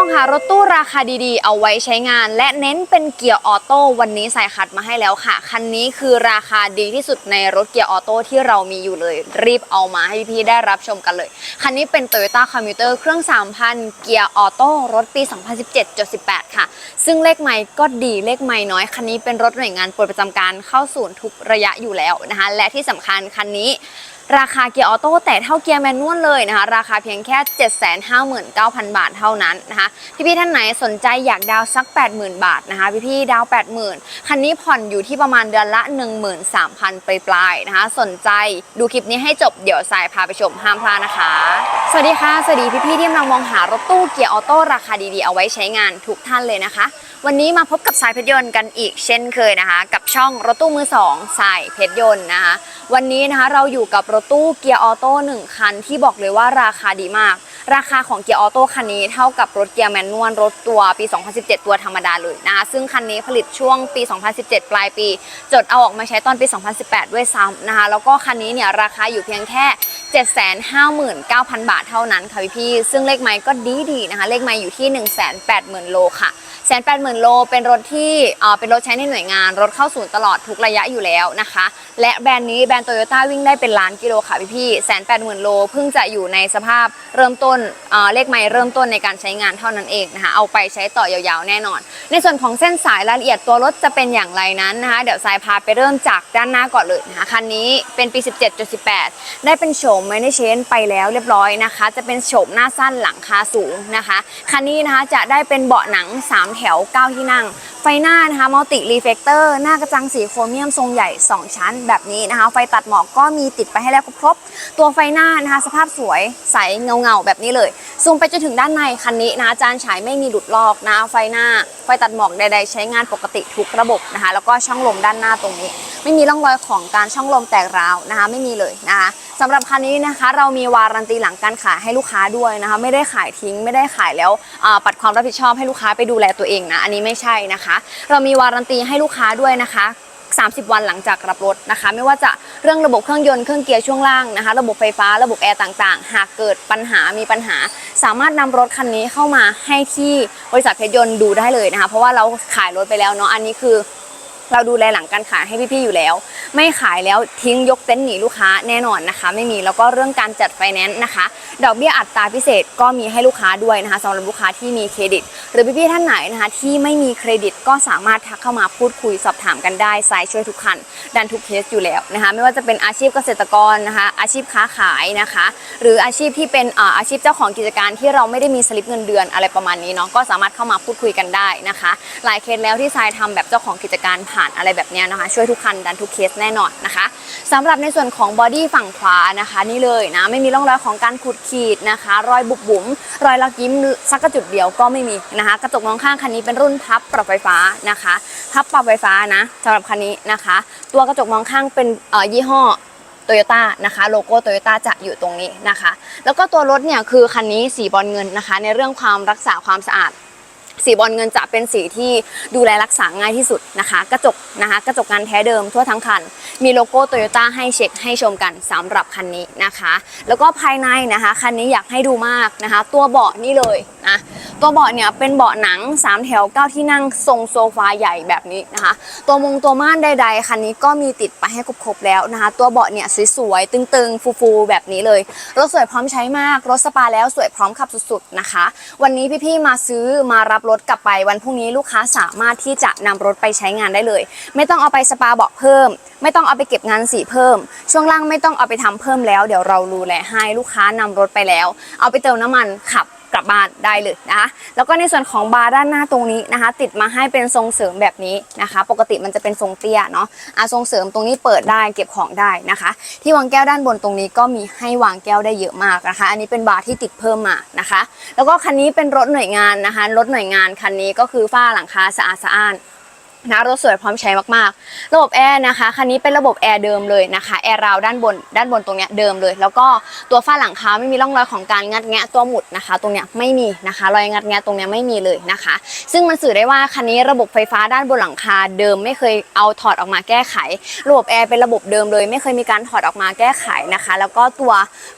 องหารถตู้ราคาดีๆ เอาไว้ใช้งาน และเน้นเป็นเกียร์ออโต้วันนี้ใส่คัดมาให้แล้วค่ะ คันนี้คือราคาดีที่สุดในรถเกียร์ออโต้ที่เรามีอยู่เลย รีบเอามาให้พี่ๆได้รับชมกันเลย คันนี้เป็น Toyota Commuter เครื่อง 3,000 เกียร์ออโต้รถปี 2017-18 ค่ะ ซึ่งเลขไมล์ก็ดีเลขไมล์น้อย คันนี้เป็นรถหน่วยงานปลดประจำการเข้าศูนย์ทุกระยะอยู่แล้วนะคะและที่สำคัญคันนี้ ราคาเกียร์ออโต้แต่เท่าเกียร์แมนนวลเลยนะคะ ราคาเพียงแค่ 759,000 บาทเท่านั้นนะคะ พี่ๆท่านไหนสนใจอยากดาวสัก 80,000 บาทนะคะ พี่ๆดาว 80,000 คันนี้ผ่อนอยู่ที่ประมาณเดือนละ 13,000ปลายๆนะคะ สนใจดูคลิปนี้ให้จบเดี๋ยวสายพาไปชมห้ามพลาดนะคะ สวัสดีค่ะ สวัสดีพี่ๆที่กำลังมองหารถตู้เกียร์ออโต้ราคาดีๆเอาไว้ใช้งานทุกท่านเลยนะคะ วันนี้มาพบกับสายเพชรยนต์กันอีกเช่นเคยนะคะ กับช่องรถตู้มือสองสายเพชรยนต์นะคะ วันนี้นะคะเราอยู่กับรถตู้เกียร์ออโต้หนึ่งคันที่บอกเลยว่าราคาดีมาก ราคาของเกียร์ออโต้คันนี้เท่ากับรถเกียร์แมนนวลรถตัวปี 2017 ตัวธรรมดาเลยนะคะซึ่งคันนี้ผลิตช่วงปี 2017 ปลายปี จดเอาออกมาใช้ตอนปี 2018 ด้วยซ้ำนะคะแล้วก็คันนี้เนี่ยราคาอยู่เพียงแค่ 759,000 บาทเท่านั้นค่ะพี่ๆซึ่งเลขไมล์ก็ดีดีนะคะเลขไมล์อยู่ที่ 180,000 โลค่ะ แสนแปดหมื่นโลเป็นรถที่เอ่อเป็นรถใช้ในหน่วยงาน รถเข้าศูนย์ตลอดทุกระยะอยู่แล้วนะคะ และแบรนด์นี้แบรนด์โตโยต้าวิ่งได้เป็นล้านกิโลค่ะพี่ๆแสนแปดหมื่นโลเพิ่งจะอยู่ในสภาพเริ่มต้นเอ่อเลขไมล์เริ่มต้นในการใช้งานเท่านั้นเองนะคะเอาไปใช้ต่อยาวๆแน่นอน ในส่วนของเส้นสายรายละเอียดตัวรถจะเป็นอย่างไรนั้นนะคะเดี๋ยวสายพาไปเริ่มจากด้านหน้าก่อนเลยนะคะคันนี้เป็นปี 17.18 ได้เป็นโฉมไมเนเชนไปแล้วเรียบร้อยนะคะ จะเป็นโฉมหน้าสั้นหลังคาสูงนะคะคันนี้นะคะจะได้เป็นเบาะหนัง3แถว 9 ที่นั่ง ไฟหน้านะคะมัลติรีเฟกเตอร์หน้ากระจังสีโครเมียมทรงใหญ่ 2 ชั้นแบบนี้นะคะ ไฟตัดหมอกก็มีติดไปให้แล้วครบ ตัวไฟหน้านะคะสภาพสวยใสเงาเงาๆแบบนี้เลย ซูมไปจนถึงด้านในคันนี้นะคะจานฉายไม่มีหลุดลอกนะไฟหน้า ไฟตัดหมอกใด ๆ ใช้งานปกติทุกระบบนะคะแล้วก็ช่องลมด้านหน้าตรงนี้ ไม่มีร่องรอยของการช่องลมแตกร้าวนะคะ ไม่มีเลยนะคะสำหรับคันนี้นะคะ เรามีวารันตีหลังการขายให้ลูกค้าด้วยนะคะ ไม่ได้ขายทิ้งไม่ได้ขายแล้วปัดความรับผิดชอบให้ลูกค้าไปดูแลตัวเองนะอันนี้ไม่ใช่นะคะ เรามีวารันตีให้ลูกค้าด้วยนะคะ30 วันหลังจากรับรถนะคะ ไม่ว่าจะเรื่องระบบเครื่องยนต์เครื่องเกียร์ช่วงล่างนะคะ ระบบไฟฟ้าระบบแอร์ต่างๆ หากเกิดปัญหามีปัญหา สามารถนำรถคันนี้เข้ามาให้ที่บริษัทเพชรยนต์ดูได้เลยนะคะ เพราะว่าเราขายรถไปแล้วเนาะอันนี้คือ เราดูแลหลังการขายให้พี่ๆอยู่แล้ว ไม่ขายแล้วทิ้งยกเต็นท์หนีลูกค้าแน่นอนนะคะ ไม่มีแล้วก็เรื่องการจัดไฟแนนซ์นะคะ ดอกเบี้ยอัตราพิเศษก็มีให้ลูกค้าด้วยนะคะสำหรับลูกค้าที่มีเครดิต หรือพี่ๆท่านไหนนะคะ ที่ไม่มีเครดิตก็สามารถทักเข้ามาพูดคุยสอบถามกันได้สายช่วยทุกคันดันทุกเคสอยู่แล้วนะคะไม่ว่าจะเป็นอาชีพเกษตรกรนะคะอาชีพค้าขายนะคะ หรืออาชีพที่เป็นอาชีพเจ้าของกิจการที่เราไม่ได้มีสลิปเงินเดือนอะไรประมาณนี้เนาะก็สามารถเข้ามาพูดคุยกันได้นะคะหลายเคสแล้วที่ทรายทำแบบเจ้าของกิจการผ่านอะไรแบบนี้นะคะ ช่วยทุกคันดันทุกเคสแน่นอนนะคะสำหรับในส่วนของบอดี้ฝั่งขวานะคะนี่เลยนะไม่มีร่องรอยของการขูดขีดนะคะ รอยบุบบุ๋มรอยลักยิ้มสักกระจุดเดียวก็ไม่มีนะคะ กระจกมองข้างคันนี้เป็นรุ่นพับปรับไฟฟ้านะคะพับปรับไฟฟ้านะสำหรับคันนี้นะคะ ตัวกระจกมองข้างเป็นยี่ห้อโตโยต้านะคะโลโก้โตโยต้าจะอยู่ตรงนี้นะคะ แล้วก็ตัวรถเนี่ยคือคันนี้สีบอลเงินนะคะ ในเรื่องความรักษาความสะอาด สีบอลเงินจะเป็นสีที่ดูแลรักษาง่ายที่สุดนะคะ กระจกนะคะ กระจกงานแท้เดิมทั่วทั้งคัน มีโลโก้โตโยต้าให้เช็คให้ชมกันสำหรับคันนี้นะคะ แล้วก็ภายในนะคะคันนี้อยากให้ดูมากนะคะ ตัวเบาะนี่เลยนะตัวเบาะเนี่ยเป็นเบาะหนัง 3 แถว 9 ที่นั่งทรงโซฟาใหญ่แบบนี้นะคะ ตัวมุงตัวม่านใด ๆ คันนี้ก็มีติดไปให้ครบๆแล้วนะคะ ตัวเบาะเนี่ยสวยๆตึงๆ ฟูๆแบบนี้เลย รถสวยพร้อมใช้มาก รถสปาแล้วสวยพร้อมขับสุดๆนะคะ วันนี้พี่ๆมาซื้อมารับรถกลับไปวันพรุ่งนี้ลูกค้าสามารถที่จะนำรถไปใช้งานได้เลย ไม่ต้องเอาไปสปาเบาะเพิ่ม ไม่ต้องเอาไปเก็บงานสีเพิ่ม ช่วงล่างไม่ต้องเอาไปทำเพิ่มแล้ว เดี๋ยวเราดูแลให้ลูกค้านำรถไปแล้ว เอาไปเติมน้ำมันขับ กลับบ้านได้เลยนะคะ แล้วก็ในส่วนของบาร์ด้านหน้าตรงนี้นะคะ ติดมาให้เป็นทรงเสริมแบบนี้นะคะ ปกติมันจะเป็นทรงเตี้ยเนาะอะทรงเสริมตรงนี้เปิดได้เก็บของได้นะคะ ที่วางแก้วด้านบนตรงนี้ก็มีให้วางแก้วได้เยอะมากนะคะ อันนี้เป็นบาร์ที่ติดเพิ่มมานะคะ แล้วก็คันนี้เป็นรถหน่วยงานนะคะ รถหน่วยงานคันนี้ก็คือฝ้าหลังคาสะอาดสะอ้าน นะรถสวยพร้อมใช้มากๆ ระบบแอร์นะคะคันนี้เป็นระบบแอร์เดิมเลยนะคะแอร์ราวด้านบนด้านบนตรงเนี้ยเดิมเลย แล้วก็ตัวฝ้าหลังคาไม่มีร่องรอยของการงัดแงะตัวหมุดนะคะ ตรงเนี้ยไม่มีนะคะรอยงัดแงะตรงเนี้ยไม่มีเลยนะคะ ซึ่งมันสื่อได้ว่าคันนี้ระบบไฟฟ้าด้านบนหลังคาเดิมไม่เคยเอาถอดออกมาแก้ไข ระบบแอร์เป็นระบบเดิมเลย ไม่เคยมีการถอดออกมาแก้ไขนะคะ แล้วก็ตัว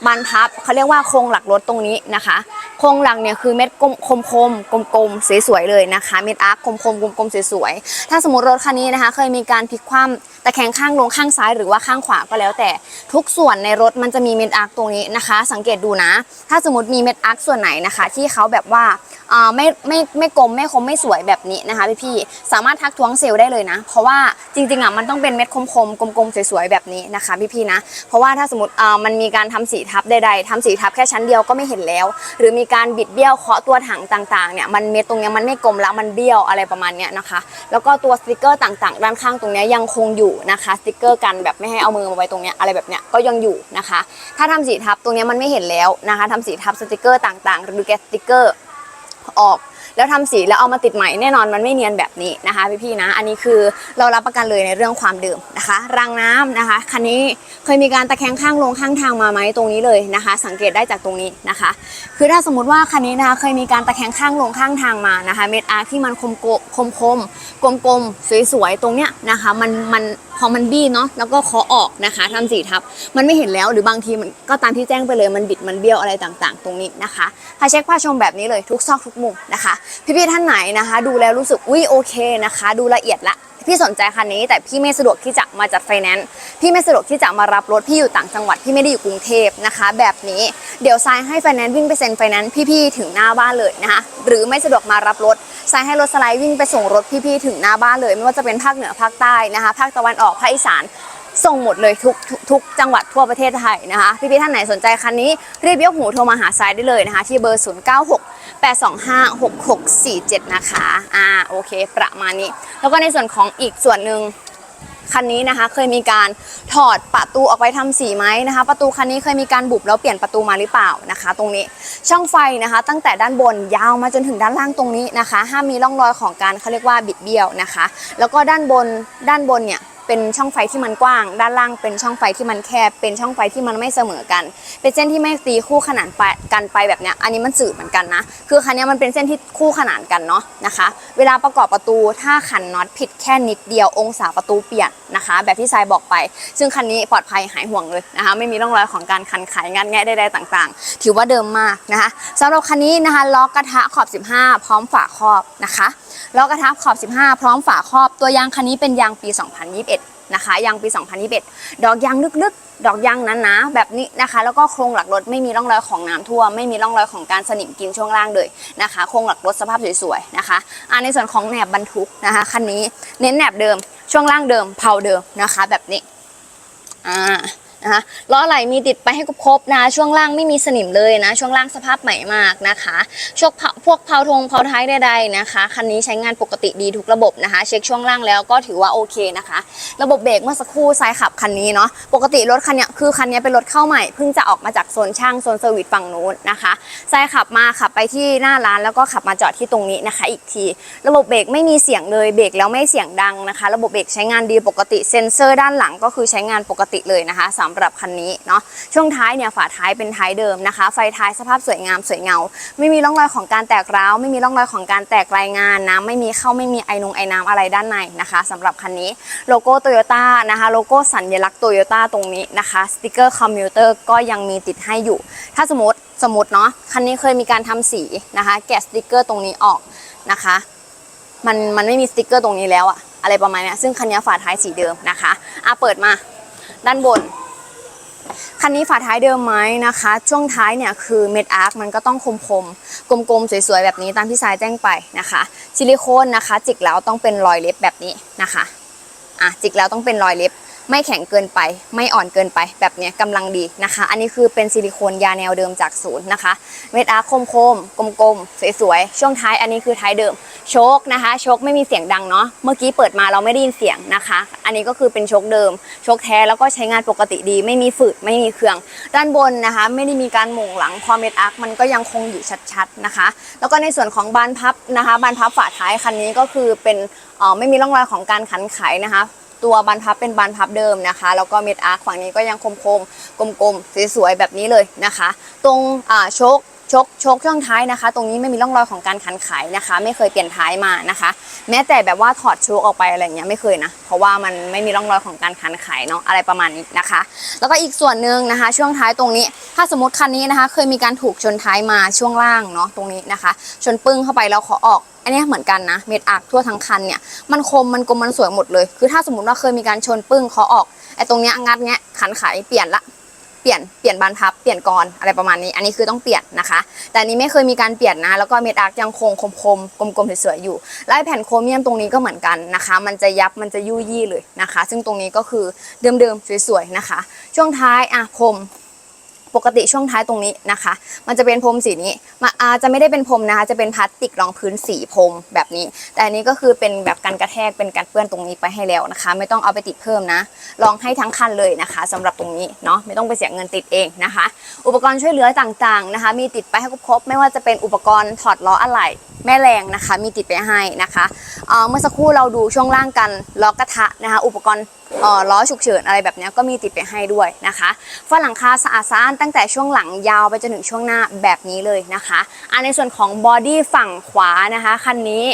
บานพับเขาเรียกว่าโครงหลักรถตรงนี้นะคะ ครงหลังเนี่ยคือเม็ดกลมคมคมกลมกลมๆสวยๆเลยนะคะ เม็ดอาร์คคมคมกลมกลมๆสวยๆถ้าสมมติรถคันนี้นะคะ เคยมีการพลิกคว่ำตะแคงข้างลงข้างซ้ายหรือว่าข้างขวาก็แล้วแต่ทุกส่วนในรถมันจะมีเม็ดอาร์คตรงนี้นะคะ สังเกตดูนะ ถ้าสมมติมีเม็ดอาร์คส่วนไหนนะคะ ที่เขาแบบว่าอ่าไม่ไม่ไม่กลมไม่คมไม่สวยแบบนี้นะคะพี่ๆสามารถทักท้วงเซลล์ได้เลยนะ เพราะว่าจริงๆอะมันต้องเป็นเม็ดคมคมๆกลมๆสวยๆแบบนี้นะคะพี่ๆนะเพราะว่าถ้าสมมติอ่ามันมีการทำสีทับใดๆทำสีทับแค่ชั้นเดียวก็ไม่เห็นแล้ว หรือมีการบิดเบี้ยวเคาะตัวถังต่างๆเนี่ยมันเม็ดตรงเนี้ยมันไม่กลมแล้วมันเบี้ยวอะไรประมาณเนี้ยนะคะ แล้วก็ตัวสติกเกอร์ต่างๆ ด้านข้างตรงเนี้ยยังคงอยู่นะคะสติกเกอร์กันแบบไม่ให้เอามือมาไว้ตรงเนี้ยอะไรแบบเนี้ยก็ยังอยู่นะคะ ถ้าทำสีทับตรงเนี้ยมันไม่เห็นแล้วนะคะทำสีทับสติกเกอร์ต่างๆ หรือแกสติกเกอร์ออก แล้วทำสีแล้วเอามาติดใหม่แน่นอนมันไม่เนียนแบบนี้นะคะพี่ๆนะ อันนี้คือเรารับประกันเลยในเรื่องความเดิมนะคะรางน้ำนะคะคันนี้เคยมีการตะแคงข้างลงข้างทางมาไหมตรงนี้เลยนะคะ สังเกตได้จากตรงนี้นะคะ คือถ้าสมมติว่าคันนี้นะคะเคยมีการตะแคงข้างลงข้างทางมานะคะ เม็ดอาร์ที่มันคมโกคมคมกลมกลมๆสวยๆตรงเนี้ยนะคะมันมันพอมันบี้เนาะแล้วก็เคาะออกนะคะทำสีทับ มันไม่เห็นแล้วหรือบางทีมันก็ตามที่แจ้งไปเลยมันบิดมันเบี้ยวอะไรต่างๆ ตรงนี้นะคะพาเช็คพาชมแบบนี้เลยทุกซอกทุกมุมนะคะพี่ๆท่านไหนนะคะ ดูแล้วรู้สึกอุ้ยโอเคนะคะ ดูละเอียดละพี่สนใจคันนี้แต่พี่ไม่สะดวกที่จะมาจัดไฟแนนซ์พี่ไม่สะดวกที่จะมารับรถพี่อยู่ต่างจังหวัดพี่ไม่ได้อยู่กรุงเทพนะคะ แบบนี้เดี๋ยวทรายให้ไฟแนนซ์วิ่งไปเซ็นไฟแนนซ์พี่ๆถึงหน้าบ้านเลยนะคะหรือไม่สะดวกมารับรถทรายให้รถสไลด์วิ่งไปส่งรถพี่ๆถึงหน้าบ้านเลย ไม่ว่าจะเป็นภาคเหนือภาคใต้นะคะ ภาคตะวันออกภาคอีสาน ส่งหมดเลยทุกทุกทุกจังหวัดทั่วประเทศไทยนะคะ พี่ๆท่านไหนสนใจคันนี้รีบยกหูโทรมาหาทรายได้เลยนะคะ ที่เบอร์ 0 9 6 8 2 5 6 6 4 7 นะคะอ่าโอเค ประมาณนี้ แล้วก็ในส่วนของอีกส่วนหนึ่งคันนี้นะคะเคยมีการถอดประตูออกไปทำสีไหมนะคะ ประตูคันนี้เคยมีการบุบแล้วเปลี่ยนประตูมาหรือเปล่านะคะ ตรงนี้ช่องไฟนะคะ ตั้งแต่ด้านบนยาวมาจนถึงด้านล่างตรงนี้นะคะ ห้ามมีร่องรอยของการเขาเรียกว่าบิดเบี้ยวนะคะ แล้วก็ด้านบนด้านบนเนี่ย เป็นช่องไฟที่มันกว้าง ด้านล่างเป็นช่องไฟที่มันแคบ เป็นช่องไฟที่มันไม่เสมอกัน เป็นเส้นที่ไม่ตีคู่ขนานไปกันไปแบบเนี้ย อันนี้มันสื่อเหมือนกันนะ คือคันนี้มันเป็นเส้นที่คู่ขนานกันเนาะนะคะ เวลาประกอบประตูถ้าขันน็อตผิดแค่นิดเดียวองศาประตูเปลี่ยนนะคะ แบบที่ทรายบอกไป ซึ่งคันนี้ปลอดภัยหายห่วงเลยนะคะ ไม่มีร่องรอยของการคันไขงานแงะใดๆต่างๆ ถือว่าเดิมมากนะคะสำหรับคันนี้นะคะล้อกระทะขอบ 15 พร้อมฝาครอบนะคะล้อกระทะขอบ 15 พร้อมฝาครอบ ตัวยางคันนี้เป็นยางปี 2021 นะคะ ยางปี 2021 ดอกยางลึกๆ ดอกยางนันนะแบบนี้นะคะ แล้วก็โครงหลักรถไม่มีร่องรอยของน้ำท่วมไม่มีร่องรอยของการสนิมกินช่วงล่างเลยนะคะ โครงหลักรถสภาพสวยๆนะคะอ่าในส่วนของแหนบบรรทุกนะคะคันนี้เน้นแหนบเดิมช่วงล่างเดิมเพาเดิมนะคะ แบบนี้อ่า นะคะล้อไหลมีติดไปให้ครบๆนะช่วงล่างไม่มีสนิมเลยนะ ช่วงล่างสภาพใหม่มากนะคะช่วงพวกเพาทงเพาท้ายใดๆนะคะคันนี้ใช้งานปกติดีทุกระบบนะคะ เช็คช่วงล่างแล้วก็ถือว่าโอเคนะคะ ระบบเบรกเมื่อสักครู่ซ้ายขับคันนี้เนาะปกติรถคันเนี้ยคือคันเนี้ยเป็นรถเข้าใหม่เพิ่งจะออกมาจากโซนช่างโซนเซอร์วิสฝั่งนู้นนะคะซ้ายขับมาขับไปที่หน้าร้านแล้วก็ขับมาจอดที่ตรงนี้นะคะ อีกที ระบบเบรกไม่มีเสียงเลยเบรกแล้วไม่เสียงดังนะคะ ระบบเบรกใช้งานดีปกติเซ็นเซอร์ด้านหลังก็คือใช้งานปกติเลยนะคะสำหรับคันนี้เนาะช่วงท้ายเนี่ยฝาท้ายเป็นท้ายเดิมนะคะ ไฟท้ายสภาพสวยงามสวยเงา ไม่มีร่องรอยของการแตกร้าวไม่มีร่องรอยของการแตกรายงานนะไม่มีเข้าไม่มีไอนงไอน้ำอะไรด้านในนะคะสำหรับคันนี้โลโก้โตโยต้านะคะโลโก้สัญลักษณ์โตโยต้าตรงนี้นะคะสติกเกอร์คอมพิวเตอร์ก็ยังมีติดให้อยู่ ถ้าสมมติสมมติเนาะคันนี้เคยมีการทำสีนะคะ แกะสติกเกอร์ตรงนี้ออกนะคะมันมันไม่มีสติกเกอร์ตรงนี้แล้วอะอะไรประมาณนี้ซึ่งคันนี้ฝาท้ายสีเดิมนะคะอะเปิดมาด้านบน คันนี้ฝาท้ายเดิมไหมนะคะ ช่วงท้ายเนี่ยคือเม็ดอาร์คมันก็ต้องคมคมๆกลมๆ สวยๆ แบบนี้ตามที่สายแจ้งไปนะคะ ซิลิโคนนะคะ จิกแล้วต้องเป็นรอยเล็บแบบนี้นะคะอะจิกแล้วต้องเป็นรอยเล็บ ไม่แข็งเกินไป ไม่อ่อนเกินไปแบบนี้กำลังดีนะคะ อันนี้คือเป็นซิลิโคนยาแนวเดิมจากศูนย์นะคะเม็ดอาร์คคมๆกลมๆ สวยๆ ช่วงท้ายอันนี้คือท้ายเดิม โชคนะคะ โชคไม่มีเสียงดังเนาะเมื่อกี้เปิดมาเราไม่ได้ยินเสียงนะคะ อันนี้ก็คือเป็นโชคเดิม โชคแท้แล้วก็ใช้งานปกติดีไม่มีฝืดไม่มีเครื่อง ด้านบนนะคะ ไม่ได้มีการหม่งหลังพอเม็ดอาร์คมันก็ยังคงอยู่ชัดๆนะคะ แล้วก็ในส่วนของบานพับนะคะบานพับฝาท้ายคันนี้ก็คือเป็นอ่อไม่มีร่องรอยของการขันไขนะคะ ตัวบานพับเป็นบานพับเดิมนะคะ แล้วก็เม็ดอาร์คฝั่งนี้ก็ยังคมๆกลมๆสวยๆแบบนี้เลยนะคะ ตรงโชค ชกชคช่วงท้ายนะคะ ตรงนี้ไม่มีร่องรอยของการขันไขนะคะ ไม่เคยเปลี่ยนท้ายมานะคะ แม้แต่แบบว่าถอดโชคออกไปอะไรเงี้ยไม่เคยนะ เพราะว่ามันไม่มีร่องรอยของการขันไขเนาะอะไรประมาณนี้นะคะ แล้วก็อีกส่วนหนึ่งนะคะ ช่วงท้ายตรงนี้ ถ้าสมมติคันนี้นะคะ เคยมีการถูกชนท้ายมาช่วงล่างเนาะตรงนี้นะคะ ชนปึ้งเข้าไปแล้วขอออกอันนี้เหมือนกันนะ เม็ดอักทั่วทั้งคันเนี่ยมันคมมันกลมมันสวยหมดเลย คือถ้าสมมติว่าเคยมีการชนปึ้งเคาะออกไอ้ตรงเนี้ยงัดเนี้ยขันไขเปลี่ยนละ เปลี่ยนเปลี่ยนบานพับเปลี่ยนกรอะไรประมาณนี้ อันนี้คือต้องเปลี่ยนนะคะ แต่อันนี้ไม่เคยมีการเปลี่ยนนะ แล้วก็เม็ดอาร์กยังคงคมคมๆกลมๆสวยๆอยู่ลายแผ่นโครเมียมตรงนี้ก็เหมือนกันนะคะ มันจะยับมันจะยุ่ยยี่เลยนะคะ ซึ่งตรงนี้ก็คือเดิมๆสวยๆนะคะ ช่วงท้ายอะพรม ปกติช่วงท้ายตรงนี้นะคะ มันจะเป็นพรมสีนี้มาอาจะไม่ได้เป็นพรมนะคะ จะเป็นพลาสติกรองพื้นสีพรมแบบนี้ แต่อันนี้ก็คือเป็นแบบกันกระแทกเป็นกันเปื้อนตรงนี้ไปให้แล้วนะคะ ไม่ต้องเอาไปติดเพิ่มนะ ลองให้ทั้งคันเลยนะคะสำหรับตรงนี้เนาะไม่ต้องไปเสียเงินติดเองนะคะ อุปกรณ์ช่วยเหลือต่างๆนะคะ มีติดไปให้ครบๆไม่ว่าจะเป็นอุปกรณ์ถอดล้ออะไหล่แม่แรงนะคะ มีติดไปให้นะคะเเมื่อสักครู่เราดูช่วงล่างกันล้อกระทะนะคะ อุปกรณ์ ล้อฉุกเฉินอะไรแบบนี้ก็มีติดไปให้ด้วยนะคะฝ้าหลังคาสะอาดสะอ้านตั้งแต่ช่วงหลังยาวไปจนถึงช่วงหน้าแบบนี้เลยนะคะอันในส่วนของบอดี้ฝั่งขวานะคะคันนี้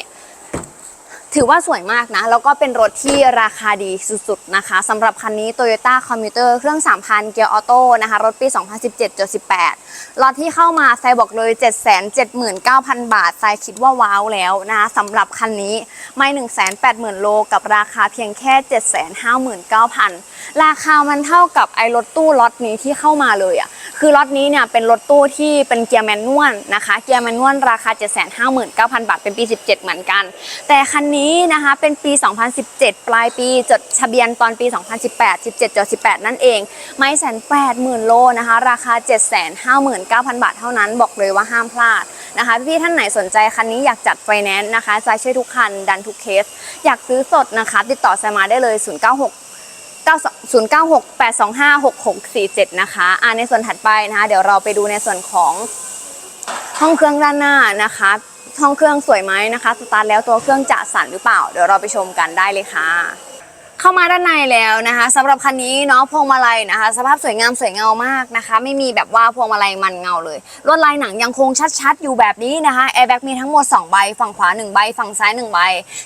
ถือว่าสวยมากนะ แล้วก็เป็นรถที่ราคาดีสุดๆนะคะสำหรับคันนี้ Toyota Commuter เครื่อง 3,000 เกียร์ออโต้นะคะ รถปี 2017-18 รถที่เข้ามาไซบอกเลย 779,000 บาทไซคิดว่าว้าวแล้วนะคะสำหรับคันนี้ไม่ 180,000 โลกับราคาเพียงแค่ 759,000 ราคามันเท่ากับไอรถตู้ล็อตนี้ที่เข้ามาเลยอะ่ะคือล็อตนี้เนี่ยเป็นรถตู้ที่เป็นเกียร์แมนนวลนะคะ เกียร์แมนนวลราคา 759,000 บาทเป็นปี 17 เหมือนกัน แต่คันนี้นะคะเป็นปี 2017 ปลายปีจดทะเบียนตอนปี 2018 17จด18 นั่นเอง ไม่แสนแปดหมื่นโลนะคะ ราคา 759,000 บาทเท่านั้นบอกเลยว่าห้ามพลาดนะคะ พี่ท่านไหนสนใจคันนี้อยากจัดไฟแนนซ์นะคะจะช่วยทุกคันดันทุกเคส อยากซื้อสดนะคะ ติดต่อสมาได้เลย 096 0968256647 นะคะอ่าในส่วนถัดไปนะคะ เดี๋ยวเราไปดูในส่วนของห้องเครื่องด้านหน้านะคะ ห้องเครื่องสวยไหมนะคะสตาร์ทแล้วตัวเครื่องจะสั่นหรือเปล่า เดี๋ยวเราไปชมกันได้เลยค่ะ เข้ามาด้านในแล้วนะคะสำหรับคันนี้เนาะพวงมาลัยนะคะ สภาพสวยงามสวยเงามากนะคะ ไม่มีแบบว่าพวงมาลัยมันเงาเลยลวดลายหนังยังคงชัดๆ อยู่แบบนี้นะคะแอร์แบ็กมีทั้งหมด2ใบฝั่งขวา1ใบฝั่งซ้าย1ใบ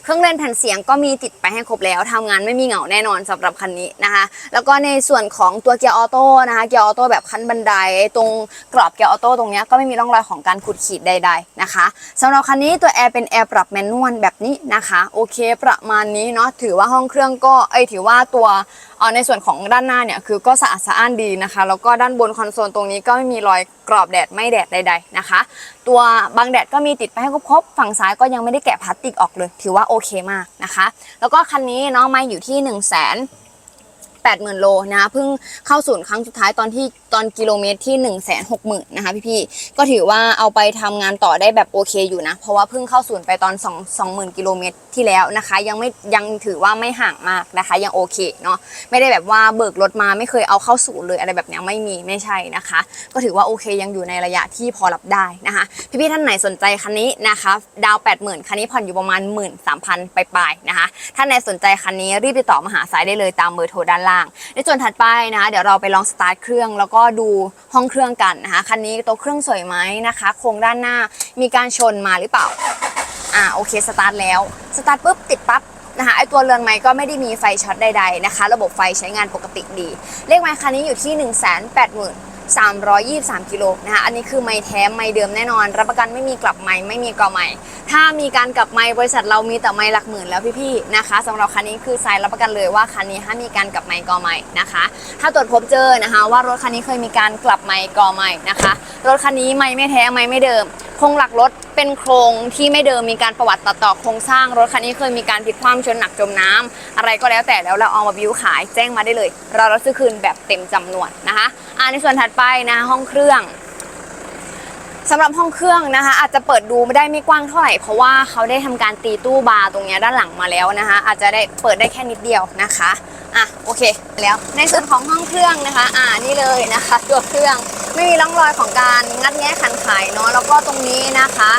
เครื่องเล่นแผ่นเสียงก็มีติดไปให้ครบแล้วทำงานไม่มีเหงาแน่นอนสำหรับคันนี้นะคะ แล้วก็ในส่วนของตัวเกียร์ออโต้นะคะเกียร์ออโต้แบบคันบันไดตรงกรอบเกียร์ออโต้ตรงนี้ก็ไม่มีร่องรอยของการขูดขีดใด ๆนะคะสำหรับคันนี้ตัวแอร์เป็นแอร์ปรับแมนนวลแบบนี้นะคะโอเค ประมาณนี้เนาะถือว่าห้องเครื่องก็เอ้ยถือว่าตัวในส่วนของด้านหน้าเนี่ยคือก็สะอาดสะอ้านดีนะคะ แล้วก็ด้านบนคอนโซลตรงนี้ก็ไม่มีรอยกรอบแดดไม่แดดใด ๆนะคะ ตัวบางแดดก็มีติดไปให้ครบฝั่งซ้ายก็ยังไม่ได้แกะพลาสติกออกเลย ถือว่าโอเคมากนะคะ แล้วก็คันนี้เนาะมาอยู่ที่1นึ่งแสน 80,000 โลนะคะเพิ่งเข้าศูนย์ครั้งสุดท้ายตอนที่ตอนกิโลเมตรที่ 1 6 0 0 0 0นะคะพี่ๆก็ถือว่าเอาไปทำงานต่อได้แบบโอเคอยู่นะ เพราะว่าเพิ่งเข้าศูนย์ไปตอน 2 20,000 กิโลเมตรที่แล้วนะคะ ยังไม่ยังถือว่าไม่ห่างมากนะคะ ยังโอเคเนาะไม่ได้แบบว่าเบิกรถมาไม่เคยเอาเข้าศูนย์เลยอะไรแบบนี้ไม่มีไม่ใช่นะคะ ก็ถือว่าโอเคยังอยู่ในระยะที่พอรับได้นะคะพี่ๆท่านไหนสนใจคันนี้นะคะดาว 80,000 คันนี้ผ่อนอยู่ประมาณ 13,000 ไปปลายๆนะคะถ้าในสนใจคันนี้รีบติดต่อมาหาสายได้เลยตามเบอร์โทรด้านล่างในส่วนถัดไปนะคะเดี๋ยวเราไปลองสตาร์ทเครื่องแล้วก็ดูห้องเครื่องกันนะคะคันนี้ตัวเครื่องสวยไหมนะคะโครงด้านหน้ามีการชนมาหรือเปล่าอ่าโอเคสตาร์ทแล้วสตาร์ทปุ๊บติดปั๊บนะคะไอตัวเรือนไม้ก็ไม่ได้มีไฟช็อตใดๆนะคะ ระบบไฟใช้งานปกติดี เลขไม้คันนี้อยู่ที่ 1 8 0 0 0 323 กิโลนะคะ อันนี้คือไม้แท้ไม้เดิมแน่นอน รับประกันไม่มีกลับไม้ไม่มีกอไม้ถ้ามีการกลับไม้บริษัทเรามีแต่ไม้หลักหมื่นแล้วพี่ๆนะคะสำหรับคันนี้คือสายรับประกันเลยว่าคันนี้ถ้ามีการกลับไม้กอไม้นะคะ ถ้าตรวจพบเจอนะคะ ว่ารถคันนี้เคยมีการกลับไม้กอไม้นะคะ รถคันนี้ไม้ไม่แท้ไม้ไม่เดิมคงหลักรถ เป็นโครงที่ไม่เดิมมีการประวัติตัดต่อโครงสร้างรถคันนี้เคยมีการพลิกคว่ำชนหนักจมน้ำอะไรก็แล้วแต่แล้วเราเอามาบิวขายแจ้งมาได้เลย เรารับซื้อคืนแบบเต็มจำนวนนะคะอ่าในส่วนถัดไปนะคะห้องเครื่องสำหรับห้องเครื่องนะคะ อาจจะเปิดดูไม่ได้ไม่กว้างเท่าไหร่เพราะว่าเขาได้ทำการตีตู้บาร์ตรงนี้ด้านหลังมาแล้วนะคะ อาจจะได้เปิดได้แค่นิดเดียวนะคะอะโอเคแล้วในส่วนของห้องเครื่องนะคะ อ่านี่เลยนะคะ ตัวเครื่อง ไม่มีร่องรอยของการงัดแงะขันไขเนาะแล้วก็ตรงนี้นะคะ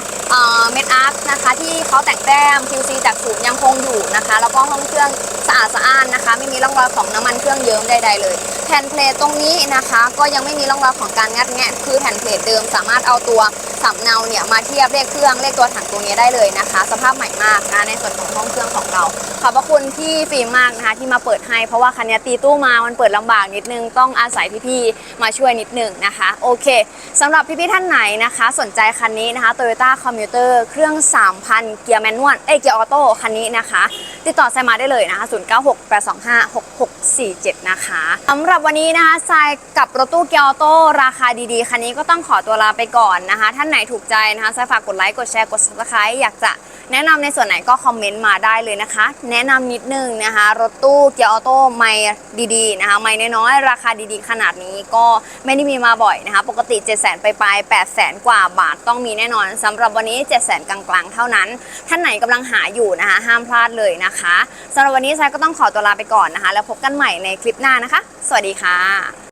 เม็ดอาร์คนะคะที่เขาแต่งแต้ม QC จากศูนย์ยังคงอยู่นะคะ แล้วก็ห้องเครื่องสะอาดสะอ้านนะคะ ไม่มีร่องรอยของน้ำมันเครื่องเยิ้มใดๆเลย แผ่นเพลทตรงนี้นะคะ ก็ยังไม่มีร่องรอยของการงัดแงะคือแผ่นเพลทเดิมสามารถเอาตัวสำเนาเนี่ยมาเทียบเลขเครื่องเลขตัวถังตัวนี้ได้เลยนะคะ สภาพใหม่มากนะในส่วนของห้องเครื่องของเรา ขอบพระคุณพี่ฟิล์มมากนะคะ ที่มาเปิดให้ เพราะว่าคันนี้ตีตู้มามันเปิดลำบากนิดนึง ต้องอาศัยพี่ๆมาช่วยนิดนึงนะคะ โอเคสำหรับพี่ๆท่านไหนนะคะ สนใจคันนี้นะคะ Toyota Commuter เครื่อง 3,000 เกียร์แมนนวลเอ้ยเกียร์ออโต้คันนี้นะคะ ติดต่อไซมาได้เลยนะคะ 0968256647 นะคะสำหรับวันนี้นะคะทรายกับรถตู้เกียร์ออโต้ราคาดีๆคันนี้ก็ต้องขอตัวลาไปก่อนนะคะ ท่านไหนถูกใจนะคะทรายฝากกดไลค์กดแชร์กด subscribe อยากจะแนะนำในส่วนไหนก็คอมเมนต์มาได้เลยนะคะแนะนำนิดนึงนะคะ รถตู้เกียร์ออโต้ไม่ดีๆนะคะไม่น้อยๆราคาดีๆ ขนาดนี้ก็ไม่ได้มีมาบ่อยนะคะ ปกติ 7 0 0 0 0ไปปลาย8 0 0 0 0 กว่าบาทต้องมีแน่นอนสำหรับวันนี้ 7 0 0 0 0กลางๆ เท่านั้น ท่านไหนกำลังหาอยู่นะคะ ห้ามพลาดเลยนะคะสำหรับวันนี้แซคก็ต้องขอตัวลาไปก่อนนะคะ แล้วพบกันใหม่ในคลิปหน้านะคะ สวัสดีค่ะ